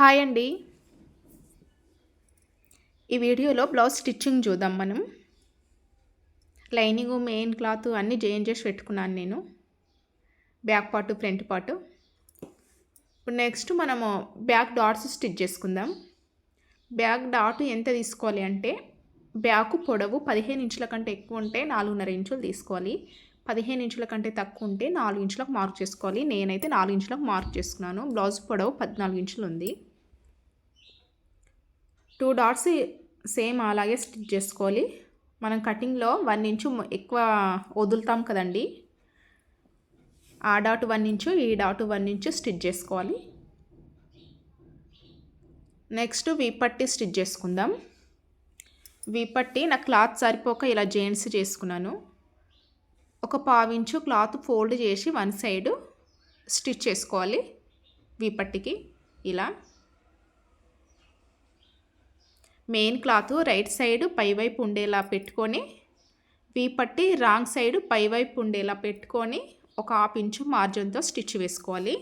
Hi అండి. ఈ వీడియోలో బ్లౌజ్ స్టిచ్చింగ్ చూద్దాం మనం. లైనింగ్ మెయిన్ క్లాత్ అన్నీ జాయిన్ చేసి పెట్టుకున్నాను నేను. Back part front part. ఇప్పుడు నెక్స్ట్ మనము బ్యాక్ డాట్స్ స్టిచ్ చేసుకుందాం. బ్యాక్ డాట్ ఎంత తీసుకోవాలి అంటే బ్యాక్ పొడవు పదిహేను ఇంచుల కంటే ఎక్కువ ఉంటే నాలుగున్నర ఇంచులు తీసుకోవాలి. పదిహేను ఇంచుల కంటే తక్కువ ఉంటే నాలుగు ఇంచులకు మార్క్ చేసుకోవాలి. నేనైతే నాలుగు ఇంచులకు మార్క్ చేసుకున్నాను. బ్లౌజ్ పొడవు పద్నాలుగు ఇంచులు ఉంది. టూ డాట్స్ సేమ్ అలాగే స్టిచ్ చేసుకోవాలి. మనం కటింగ్లో వన్ ఇంచు ఎక్కువ వదులుతాం కదండి. ఆ డాట్ వన్ ఇంచు ఈ డాట్ వన్ ఇంచు స్టిచ్ చేసుకోవాలి. నెక్స్ట్ వీపట్టి స్టిచ్ చేసుకుందాం. వీపట్టి నా క్లాత్ సరిపోక ఇలా జెయింట్స్ చేసుకున్నాను. ఒక పావించు క్లాత్ ఫోల్డ్ చేసి వన్ సైడ్ స్టిచ్ చేసుకోవాలి. వీపట్టికి ఇలా. మెయిన్ క్లాత్ రైట్ సైడ్ పైవైపు ఉండేలా పెట్టుకొని వీపట్టి రాంగ్ సైడ్ పైవైపు ఉండేలా పెట్టుకొని ఒక హాఫ్ ఇంచు మార్జిన్తో స్టిచ్ వేసుకోవాలి.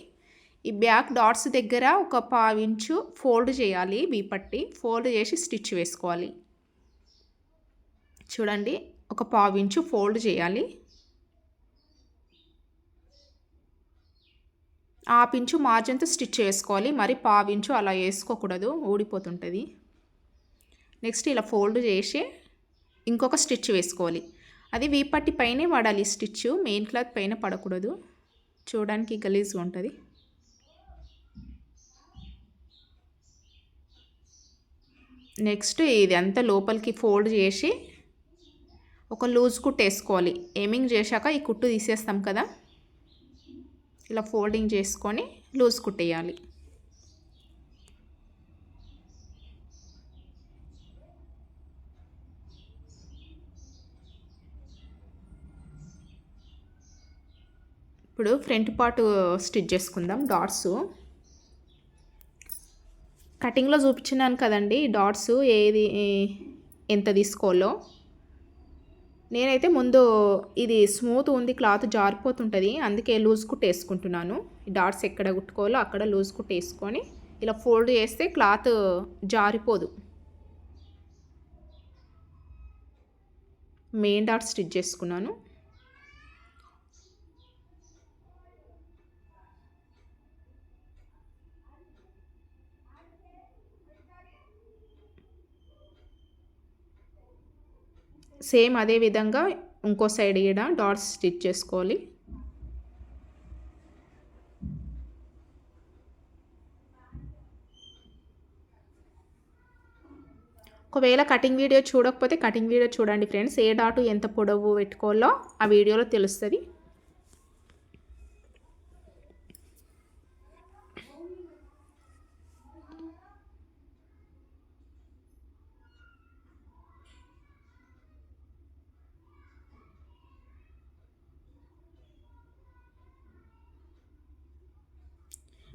ఈ బ్యాక్ డాట్స్ దగ్గర ఒక పావించు ఫోల్డ్ చేయాలి వీపట్టి ఫోల్డ్ చేసి స్టిచ్ వేసుకోవాలి. చూడండి ఒక పావించు ఫోల్డ్ చేయాలి. హాఫ్ ఇంచు మార్జిన్తో స్టిచ్ వేసుకోవాలి మరి పావించు అలా వేసుకోకూడదు ఊడిపోతుంటుంది. నెక్స్ట్ ఇలా ఫోల్డ్ చేసి ఇంకొక స్టిచ్ వేసుకోవాలి. అది వీపట్టి పైనే పడాలి స్టిచ్. మెయిన్ క్లాత్ పైన పడకూడదు. చూడడానికి గలీజ్గా ఉంటుంది. నెక్స్ట్ ఇది అంతా లోపలికి ఫోల్డ్ చేసి ఒక లూజ్ కుట్ వేసుకోవాలి. ఏమింగ్ చేశాక ఈ కుట్టు తీసేస్తాం కదా. ఇలా ఫోల్డింగ్ చేసుకొని లూజ్ కుట్టేయాలి ఇప్పుడు ఫ్రంట్ పార్ట్ స్టిచ్ చేసుకుందాం డాట్స్. కటింగ్లో చూపించినాను కదండి డాట్స్ ఏది ఎంత తీసుకోవాలో. నేనైతే ముందు ఇది స్మూత్ ఉంది క్లాత్ జారిపోతుంటుంది అందుకే లూజ్ కుట్ వేసుకుంటున్నాను. ఈ డాట్స్ ఎక్కడ కుట్టుకోవాలో అక్కడ లూజ్ కుట్ వేసుకొని ఇలా ఫోల్డ్ చేస్తే క్లాత్ జారిపోదు. మెయిన్ డాట్ స్టిచ్ చేసుకున్నాను. సేమ్ అదే విధంగా ఇంకో సైడ్ ఈడ డాట్స్ స్టిచ్ చేసుకోవాలి. ఒకవేళ కటింగ్ వీడియో చూడకపోతే కటింగ్ వీడియో చూడండి ఫ్రెండ్స్ ఏ డాటు ఎంత పొడవు పెట్టుకోవాలో ఆ వీడియోలో తెలుస్తుంది.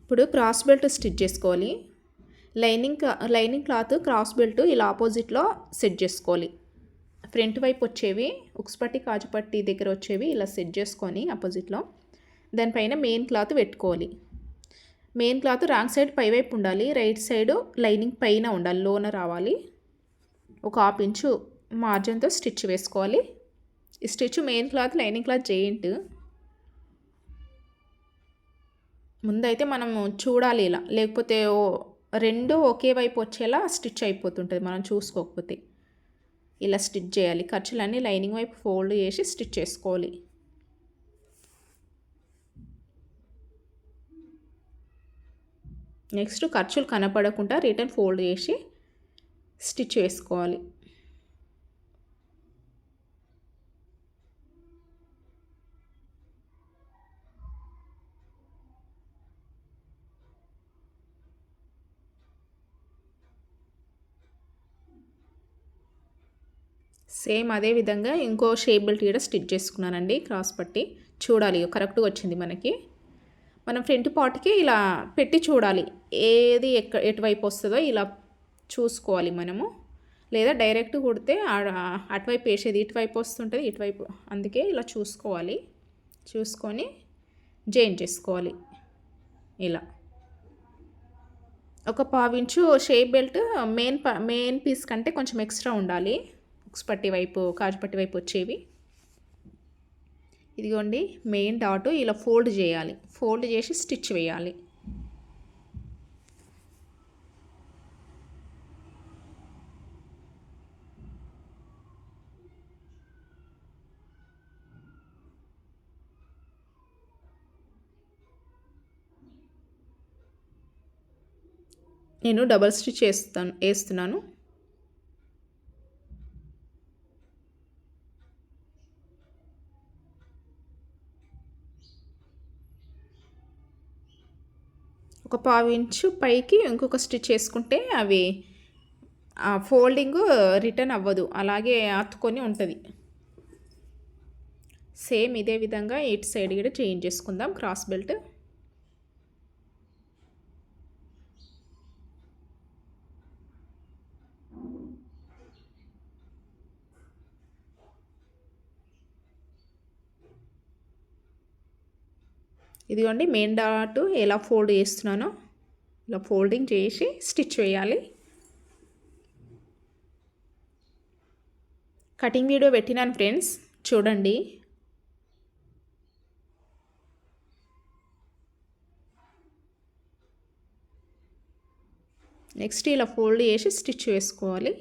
ఇప్పుడు క్రాస్ బెల్ట్ స్టిచ్ చేసుకోవాలి. Lining lining cloth cross belt ఇలా ఆపోజిట్లో సెట్ చేసుకోవాలి. ఫ్రంట్ వైపు వచ్చేవి ఉక్స్పట్టి కాజుపట్టి దగ్గర వచ్చేవి ఇలా సెట్ చేసుకొని ఆపోజిట్లో దానిపైన మెయిన్ క్లాత్ పెట్టుకోవాలి. మెయిన్ క్లాత్ రాంగ్ సైడ్ పైవైపు ఉండాలి రైట్ సైడ్ లైనింగ్ పైన ఉండాలి లోన రావాలి. ఒక హాఫ్ ఇంచు మార్జిన్తో స్టిచ్ వేసుకోవాలి. ఈ stitch main cloth lining cloth joint ముందైతే మనము చూడాలి ఇలా. లేకపోతే రెండు ఒకే వైపు వచ్చేలా స్టిచ్ అయిపోతుంటుంది మనం చూసుకోకపోతే. ఇలా స్టిచ్ చేయాలి. ఖర్చులన్నీ లైనింగ్ వైపు ఫోల్డ్ చేసి స్టిచ్ చేసుకోవాలి. నెక్స్ట్ ఖర్చులు కనపడకుండా రిటర్న్ ఫోల్డ్ చేసి స్టిచ్ వేసుకోవాలి సేమ్ అదే విధంగా ఇంకో షేప్ బెల్ట్ కూడా స్టిచ్ చేసుకున్నానండి క్రాస్ పట్టి. చూడాలి కరెక్ట్గా వచ్చింది మనకి. మనం ఫ్రంట్ పార్ట్కి ఇలా పెట్టి చూడాలి ఏది ఎక్క ఎటువైపు వస్తుందో ఇలా చూసుకోవాలి మనము. లేదా డైరెక్ట్ కుడితే అటువైపు వేసేది ఇటువైపు వస్తుంటుంది ఇటువైపు అందుకే ఇలా చూసుకోవాలి. చూసుకొని జాయిన్ చేసుకోవాలి ఇలా. ఒక పావించు shape belt main main piece కంటే కొంచెం ఎక్స్ట్రా ఉండాలి. ఉక్స్ పట్టి వైపు కాజుపట్టి వైపు వచ్చేవి. ఇదిగోండి మెయిన్ డాట్ ఇలా ఫోల్డ్ చేయాలి. ఫోల్డ్ చేసి స్టిచ్ వేయాలి. నేను డబల్ స్టిచ్ వేస్తాను వేస్తున్నాను. ఒక పావు ఇంచు పైకి ఇంకొక స్టిచ్ వేసుకుంటే అవి ఫోల్డింగ్ రిటర్న్ అవ్వదు. అలాగే అతుకొని ఉంటుంది. సేమ్ ఇదే విధంగా ఇటు సైడ్ కూడా చేంజ్ చేసుకుందాం. క్రాస్ బెల్ట్ ఇదిగోండి మెయిన్ డాట్ ఎలా ఫోల్డ్ చేస్తున్నానో ఇలా ఫోల్డింగ్ చేసి స్టిచ్ వేయాలి. కటింగ్ వీడియో పెట్టినాను ఫ్రెండ్స్ చూడండి. నెక్స్ట్ ఇలా ఫోల్డ్ చేసి స్టిచ్ వేసుకోవాలి.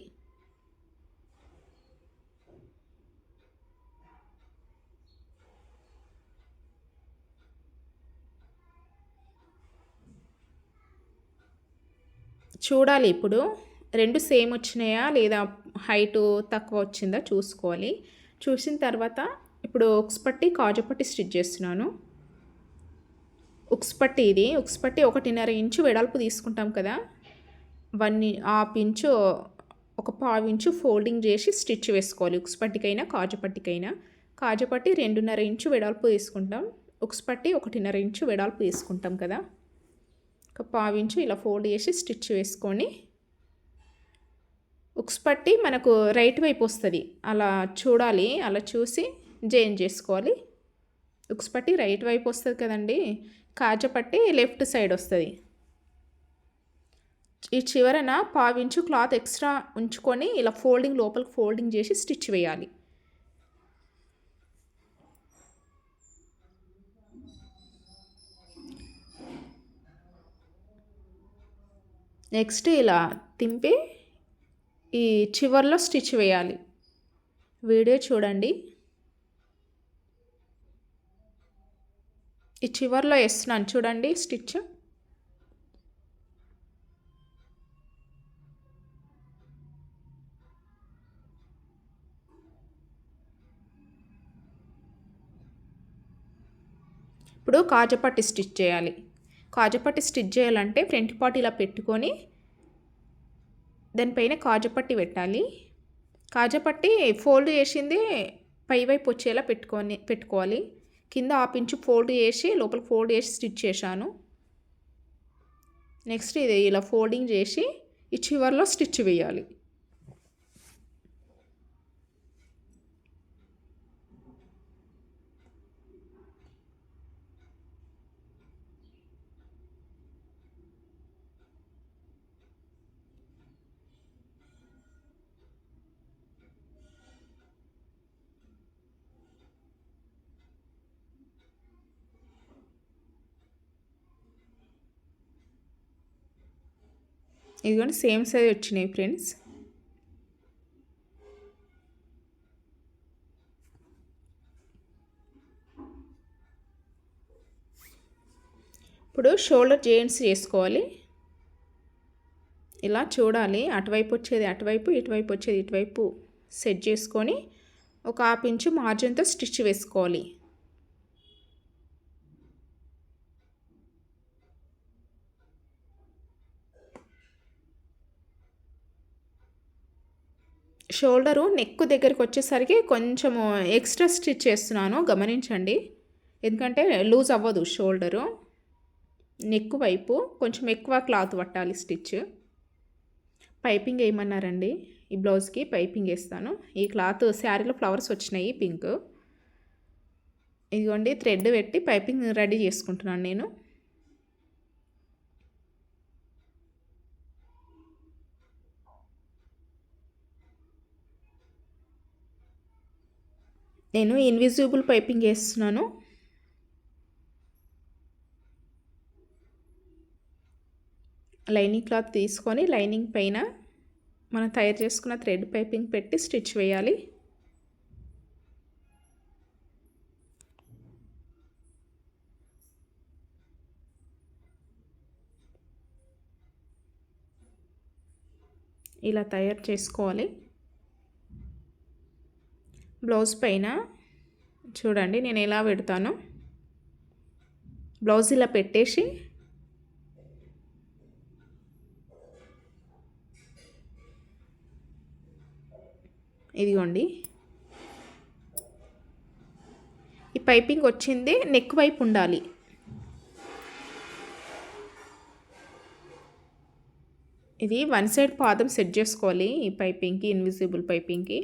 చూడాలి ఇప్పుడు. రెండు సేమ్ వచ్చినాయా లేదా హైట్ తక్కువ వచ్చిందా చూసుకోవాలి. చూసిన తర్వాత ఇప్పుడు ఉక్స్ పట్టి కాజు పట్టి స్టిచ్ చేస్తున్నాను. ఉక్స్ పట్టి ఇది. ఉక్స్ పట్టి ఒకటిన్నర ఇంచు వెడల్పు తీసుకుంటాం కదా. వన్ హాఫ్ ఇంచు ఒక పావు ఇంచు ఫోల్డింగ్ చేసి స్టిచ్ వేసుకోవాలి. ఉక్స్ పట్టికైనా కాజు పట్టికైనా. కాజు పట్టి రెండున్నర ఇంచు వెడల్పు తీసుకుంటాం. ఉక్స్ పట్టి ఒకటిన్నర ఇంచు వెడల్పు తీసుకుంటాం కదా. ఒక పావించు ఇలా ఫోల్డ్ చేసి స్టిచ్ వేసుకొని ఉక్స్ పట్టి మనకు రైట్ వైపు వస్తుంది. అలా చూడాలి అలా చూసి జాయిన్ చేసుకోవాలి. ఉక్స్ పట్టి రైట్ వైపు వస్తుంది కదండి కాజ పట్టి లెఫ్ట్ సైడ్ వస్తుంది. ఈ చివరన పావించు క్లాత్ ఎక్స్ట్రా ఉంచుకొని ఇలా ఫోల్డింగ్ లోపలికి ఫోల్డింగ్ చేసి స్టిచ్ వేయాలి. నెక్స్ట్ ఇలా తింపి ఈ చివర్లో స్టిచ్ వేయాలి. వీడియో చూడండి. ఈ చివర్లో వేస్తున్నాను. చూడండి స్టిచ్. ఇప్పుడు కాజపట్టి స్టిచ్ చేయాలి. కాజపట్టి స్టిచ్ చేయాలంటే ఫ్రంట్ పార్ట్ ఇలా పెట్టుకొని దానిపైన కాజపట్టి పెట్టాలి. కాజపట్టి ఫోల్డ్ చేసింది పైవైపు వచ్చేలా పెట్టుకొని పెట్టుకోవాలి. కింద ఆపించి ఫోల్డ్ చేసి లోపల ఫోల్డ్ చేసి స్టిచ్ చేశాను. నెక్స్ట్ ఇది ఇలా ఫోల్డింగ్ చేసి ఈ చివర్లో స్టిచ్ వేయాలి. ఇదిగోండి సేమ్ సైజ్ వచ్చినాయి ఫ్రెండ్స్. ఇప్పుడు షోల్డర్ జెయింట్స్ చేసుకోవాలి. ఇలా చూడాలి అటువైపు వచ్చేది అటువైపు ఇటువైపు వచ్చేది ఇటువైపు సెట్ చేసుకొని ఒక హాఫ్ ఇంచు మార్జిన్తో స్టిచ్ వేసుకోవాలి. షోల్డరు నెక్ దగ్గరికి వచ్చేసరికి కొంచెము ఎక్స్ట్రా స్టిచ్ చేస్తున్నాను గమనించండి. ఎందుకంటే లూజ్ అవ్వదు షోల్డరు. నెక్ వైపు కొంచెం ఎక్కువ క్లాత్ పట్టాలి స్టిచ్ పైపింగ్ వేయమన్నారండి ఈ బ్లౌజ్కి పైపింగ్ వేస్తాను. ఈ క్లాత్ శారీలో ఫ్లవర్స్ వచ్చినాయి పింక్ ఇదిగోండి థ్రెడ్ పెట్టి పైపింగ్ రెడీ చేసుకుంటున్నాను నేను. నేను ఇన్విజిబుల్ పైపింగ్ వేస్తున్నాను. లైనింగ్ క్లాత్ తీసుకొని లైనింగ్ పైన మనం తయారు చేసుకున్న థ్రెడ్ పైపింగ్ పెట్టి స్టిచ్ వేయాలి. ఇలా తయారు చేసుకోవాలి. బ్లౌజ్ పైన చూడండి నేను ఎలా పెడతాను? బ్లౌజ్ ఇలా పెట్టేసి ఇదిగోండి. ఈ పైపింగ్ వచ్చింది నెక్ వైపు ఉండాలి. ఇది వన్ సైడ్ పాదం సెట్ చేసుకోవాలి ఈ పైపింగ్కి ఇన్విజిబుల్ పైపింగ్కి.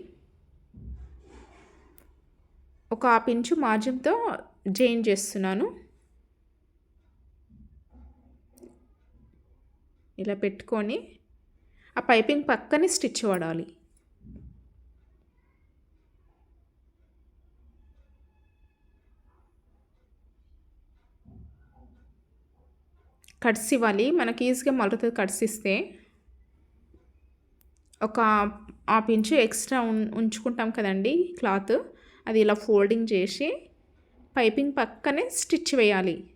ఒక హాఫ్ ఇంచు మార్జిన్తో జాయిన్ చేస్తున్నాను. ఇలా పెట్టుకొని ఆ పైపింగ్ పక్కనే స్టిచ్ పడాలి కట్స్ ఇవ్వాలి. మనకి ఈజీగా మలుతుంది కట్స్ ఇస్తే. ఒక హాఫ్ ఇంచు ఎక్స్ట్రా ఉంచుకుంటాం కదండి క్లాత్. అది ఇలా ఫోల్డింగ్ చేసి పైపింగ్ పక్కనే స్టిచ్ వేయాలి.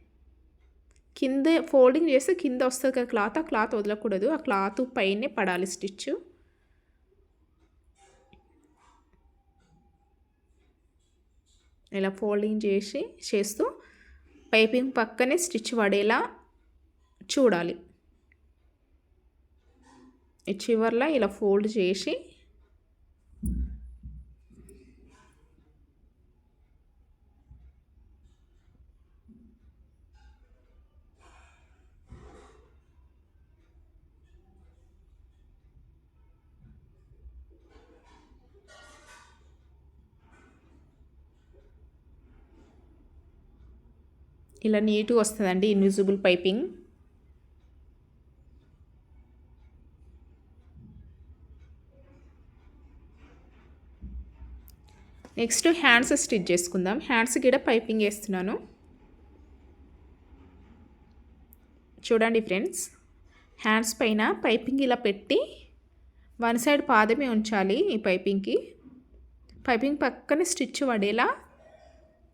కింద ఫోల్డింగ్ చేస్తే కింద వస్తుంది కదా క్లాత్ ఆ క్లాత్ వదలకూడదు. ఆ క్లాత్ పైనే పడాలి స్టిచ్. ఇలా ఫోల్డింగ్ చేసి చేస్తూ పైపింగ్ పక్కనే స్టిచ్ పడేలా చూడాలి. ఈ చివర్లో ఇలా ఫోల్డ్ చేసి ఇలా నీట్గా వస్తుందండి invisible piping next hands stitch చేసుకుందాం. హ్యాండ్స్ కూడా పైపింగ్ వేస్తున్నాను. చూడండి ఫ్రెండ్స్ హ్యాండ్స్ పైన పైపింగ్ ఇలా పెట్టి వన్ సైడ్ పాదమే ఉంచాలి ఈ పైపింగ్కి పైపింగ్ పక్కన స్టిచ్ పడేలా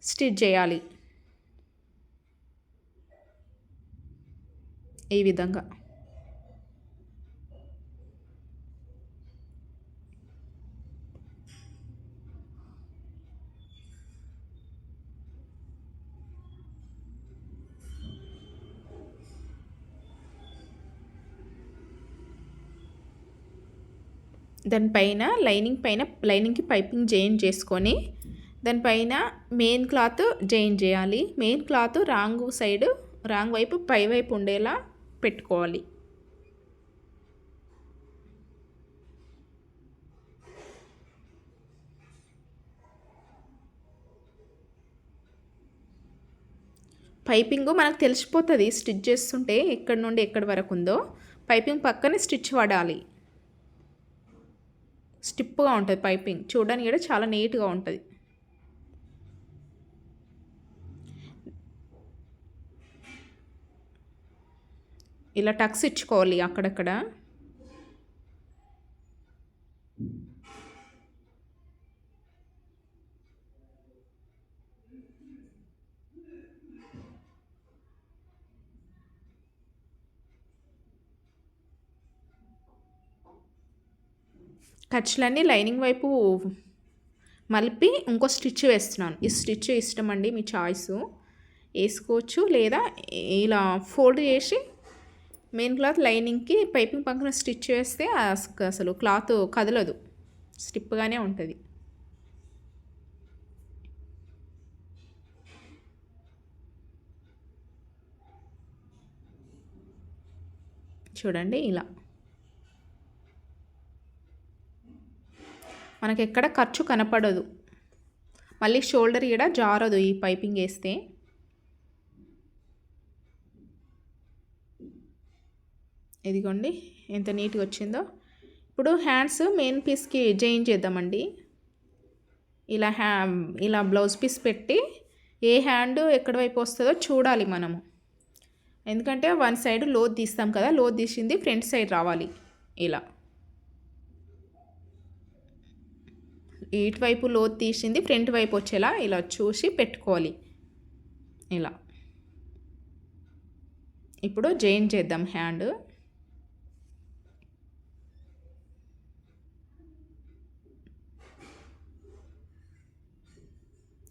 స్టిచ్ చేయాలి. ఈ విధంగా? దానిపైన లైనింగ్ పైన లైనింగ్కి పైపింగ్ జాయిన్ చేసుకొని దానిపైన మెయిన్ క్లాత్ జాయిన్ చేయాలి. Main cloth wrong side wrong వైపు పై వైపు ఉండేలా పెట్టుకోవాలి. పైపింగ్ మనకు తెలిసిపోతుంది స్టిచ్ చేస్తుంటే ఎక్కడి నుండి ఎక్కడి వరకు ఉందో. పైపింగ్ పక్కనే స్టిచ్ పడాలి. స్టిప్గా ఉంటుంది పైపింగ్. చూడడానికి కూడా చాలా నీట్గా ఉంటుంది. ఇలా టక్స్ ఇచ్చుకోవాలి అక్కడక్కడ. ఖర్చులన్నీ లైనింగ్ వైపు మలిపి ఇంకో స్టిచ్ వేస్తున్నాను. ఈ స్టిచ్ ఇష్టం అండి మీ చాయిస్. వేసుకోవచ్చు లేదా ఇలా ఫోల్డ్ చేసి మెయిన్ క్లాత్ లైనింగ్కి పైపింగ్ పక్కన స్టిచ్ వేస్తే అసలు క్లాత్ కదలదు. స్టిప్గానే ఉంటుంది. చూడండి ఇలా. మనకి ఎక్కడ ఖర్చు కనపడదు. మళ్ళీ షోల్డర్ ఇక్కడ జారదు ఈ పైపింగ్ వేస్తే. ఇదిగోండి ఎంత నీట్గా వచ్చిందో. ఇప్పుడు హ్యాండ్స్ మెయిన్ పీస్కి జాయిన్ చేద్దామండి. ఇలా హ్యా ఇలా బ్లౌజ్ పీస్ పెట్టి ఏ హ్యాండ్ ఎక్కడ వైపు వస్తుందో చూడాలి మనము. ఎందుకంటే వన్ సైడ్ లోత్ తీస్తాం కదా లోత్ తీసింది ఫ్రంట్ సైడ్ రావాలి ఇలా. ఇటువైపు లోత్ తీసింది ఫ్రంట్ వైపు వచ్చేలా ఇలా చూసి పెట్టుకోవాలి ఇలా. ఇప్పుడు జాయిన్ చేద్దాం హ్యాండ్.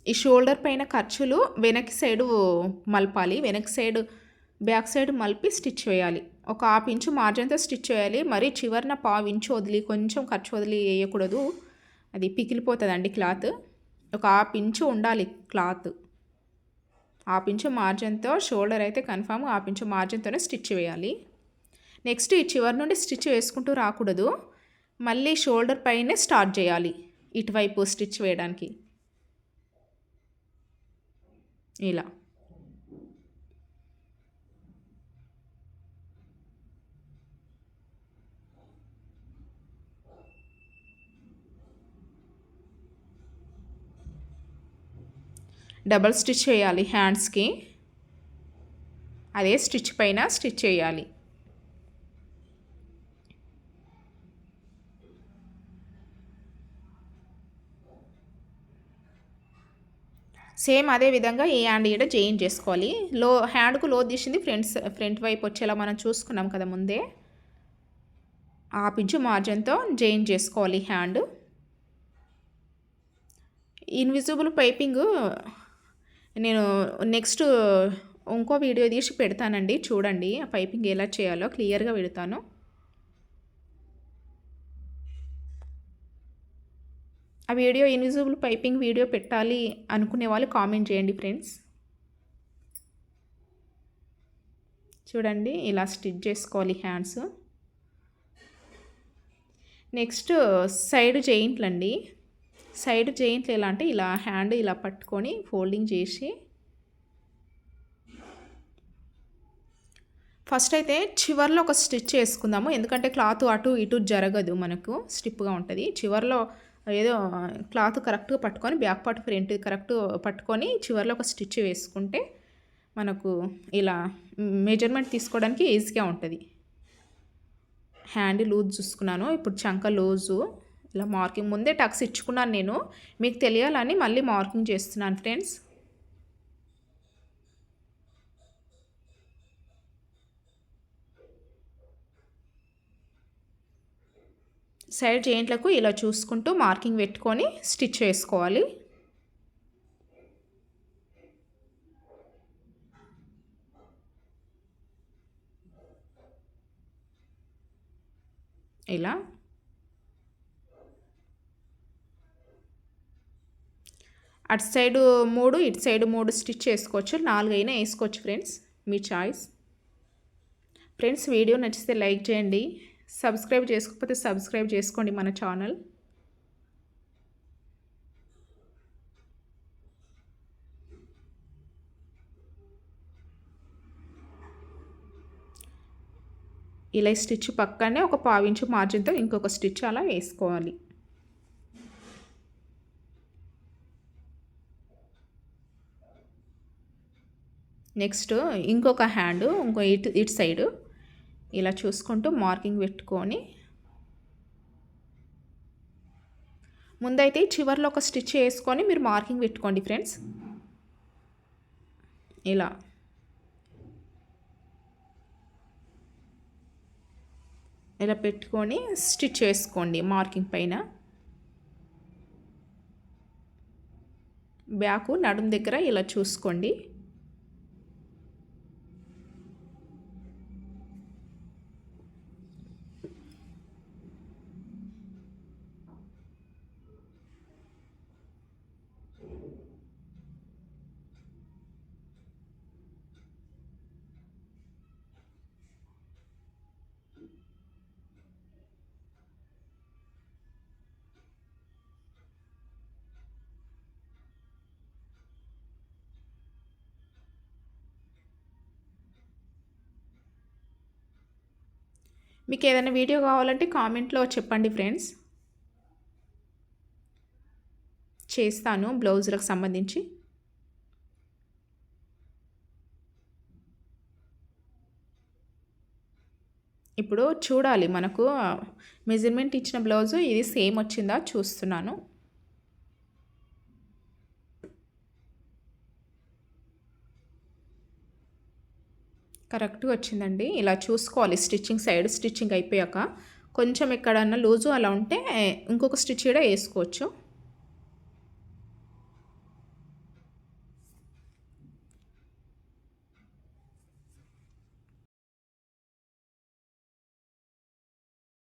ఈ షోల్డర్ పైన ఖర్చులు వెనక్కి సైడు మలపాలి వెనక్కి సైడ్ బ్యాక్ సైడ్ మలిపి స్టిచ్ వేయాలి ఒక హాఫ్ ఇంచు మార్జిన్తో స్టిచ్ వేయాలి మరి చివరిన పావు ఇంచు వదిలి కొంచెం ఖర్చు వదిలి వేయకూడదు. అది పికిలిపోతుందండి క్లాత్. ఒక హాఫ్ ఇంచు ఉండాలి క్లాత్. హాఫ్ ఇంచు మార్జిన్తో షోల్డర్ అయితే కన్ఫామ్ హాఫ్ ఇంచు మార్జిన్తోనే స్టిచ్ వేయాలి నెక్స్ట్ ఈ చివరి నుండి స్టిచ్ వేసుకుంటూ రాకూడదు. మళ్ళీ షోల్డర్ పైనే స్టార్ట్ చేయాలి. ఇటువైపు స్టిచ్ వేయడానికి. ఇలా. డబల్ స్టిచ్ చేయాలి హ్యాండ్స్కి. అదే స్టిచ్ పైన స్టిచ్ చేయాలి. సేమ్ అదే విధంగా ఈ హ్యాండ్ ఈడ జైన్ చేసుకోవాలి. లో హ్యాండ్కు లో తీసింది ఫ్రంట్స్ ఫ్రంట్ వైపు వచ్చేలా మనం చూసుకున్నాం కదా ముందే. ఆ పించు మార్జిన్తో జైన్ చేసుకోవాలి హ్యాండ్. ఇన్విజిబుల్ పైపింగ్ నేను నెక్స్ట్ ఇంకో వీడియో తీసి పెడతానండి. చూడండి ఆ పైపింగ్ ఎలా చేయాలో క్లియర్గా పెడతాను. ఆ వీడియో ఇన్విజిబుల్ పైపింగ్ వీడియో పెట్టాలి అనుకునే వాళ్ళు కామెంట్ చేయండి ఫ్రెండ్స్ చూడండి ఇలా స్టిచ్ చేసుకోవాలి హ్యాండ్స్ నెక్స్ట్ సైడ్ జెయింట్లు సైడ్ జెయింట్లు ఎలా అంటే ఇలా హ్యాండ్ ఇలా పట్టుకొని ఫోల్డింగ్ చేసి. ఫస్ట్ అయితే చివర్లో ఒక స్టిచ్ వేసుకుందాము ఎందుకంటే క్లాత్ అటు ఇటు జరగదు మనకు స్టిప్గా ఉంటుంది. చివర్లో ఏదో క్లాత్ కరెక్ట్గా పట్టుకొని బ్యాక్ పార్ట్ ఫ్రంట్ కరెక్ట్ పట్టుకొని చివరిలో ఒక స్టిచ్ వేసుకుంటే మనకు ఇలా మెజర్మెంట్ తీసుకోవడానికి ఈజీగా ఉంటుంది. హ్యాండ్ లూజ్ చూసుకున్నాను. ఇప్పుడు చంక లూజు ఇలా మార్కింగ్ ముందే టక్స్ ఇచ్చుకున్నాను నేను. మీకు తెలియాలని మళ్ళీ మార్కింగ్ చేస్తున్నాను ఫ్రెండ్స్. సైడ్ జాయింట్లకు ఇలా చూసుకుంటూ మార్కింగ్ పెట్టుకొని స్టిచ్ చేసుకోవాలి. ఇలా. అటు సైడు మూడు ఇటు సైడ్ మూడు స్టిచ్ చేసుకోవచ్చు. నాలుగైనా వేసుకోవచ్చు ఫ్రెండ్స్ మీ చాయిస్. ఫ్రెండ్స్ వీడియో నచ్చితే లైక్ చేయండి. సబ్స్క్రైబ్ చేసుకోకపోతే సబ్స్క్రైబ్ చేసుకోండి మన ఛానల్. ఇలా స్టిచ్ పక్కనే ఒక పావించు మార్జిన్తో ఇంకొక స్టిచ్ అలా వేసుకోవాలి. నెక్స్ట్ ఇంకొక హ్యాండ్ ఇంకో ఇటు ఇటు సైడు ఇలా చూసుకుంటూ మార్కింగ్ పెట్టుకొని. ముందైతే చివరిలో ఒక స్టిచ్ వేసుకొని మీరు మార్కింగ్ పెట్టుకోండి ఫ్రెండ్స్. ఇలా. ఇలా పెట్టుకొని స్టిచ్ చేసుకోండి మార్కింగ్ పైన. బ్యాకు నడుం దగ్గర ఇలా చూసుకోండి. మీకు ఏదైనా వీడియో కావాలంటే కామెంట్లో చెప్పండి ఫ్రెండ్స్. చేస్తాను బ్లౌజులకు సంబంధించి. ఇప్పుడు చూడాలి మనకు మెజర్మెంట్ ఇచ్చిన బ్లౌజు ఇది సేమ్ వచ్చిందా చూస్తున్నాను. కరెక్ట్గా వచ్చిందండి. ఇలా చూసుకోవాలి. స్టిచ్చింగ్ సైడ్ స్టిచ్చింగ్ అయిపోయాక కొంచెం ఎక్కడన్నా లూజు అలా ఉంటే ఇంకొక స్టిచ్ కూడా వేసుకోవచ్చు.